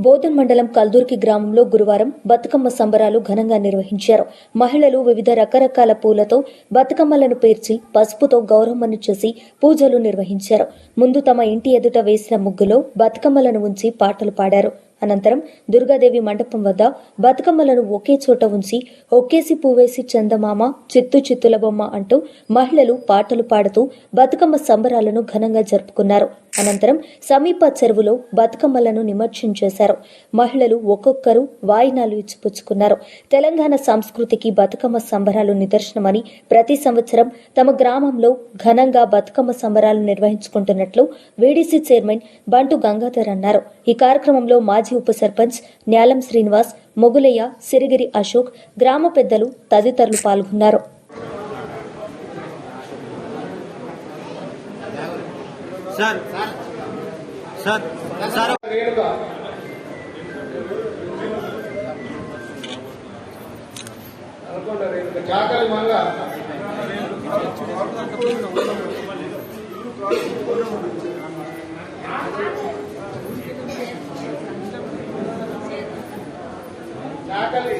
బోధన్ మండలం కల్దుర్కి గ్రామంలో గురువారం బతుకమ్మ సంబరాలు ఘనంగా నిర్వహించారు. మహిళలు వివిధ రకరకాల పూలతో బతుకమ్మలను పేర్చి పసుపుతో గౌరమ్మను చేసి పూజలు నిర్వహించారు. ముందు తమ ఇంటి ఎదుట వేసిన ముగ్గులో బతుకమ్మలను ఉంచి పాటలు పాడారు. అనంతరం దుర్గాదేవి మండపం వద్ద బతుకమ్మలను ఒకే చోట ఉంచి ఒకేసి పువ్వేసి చందమామ చిత్తు చిత్తుల బొమ్మ అంటూ మహిళలు పాటలు పాడుతూ బతుకమ్మ సంబరాలను ఘనంగా జరుపుకున్నారు. అనంతరం సమీప చెరువులో బతుకమ్మలను నిమజ్జనం చేశారు. మహిళలు ఒక్కొక్కరు వాయినాలు ఇచ్చిపుచ్చుకున్నారు. తెలంగాణ సంస్కృతికి బతుకమ్మ సంబరాలు నిదర్శనమని ప్రతి సంవత్సరం తమ గ్రామంలో ఘనంగా బతుకమ్మ సంబరాలు నిర్వహించుకుంటున్నట్లు వీడీసీ చైర్మన్ బంటు గంగాధర్ అన్నారు. ఈ కార్యక్రమంలో మాజీ ఉప సర్పంచ్ న్యాలం శ్రీనివాస్ మొగులయ్య సిరిగిరి అశోక్ గ్రామ పెద్దలు తదితరులు పాల్గొన్నారు. Sir sir sir. Chakali Manga Bájale.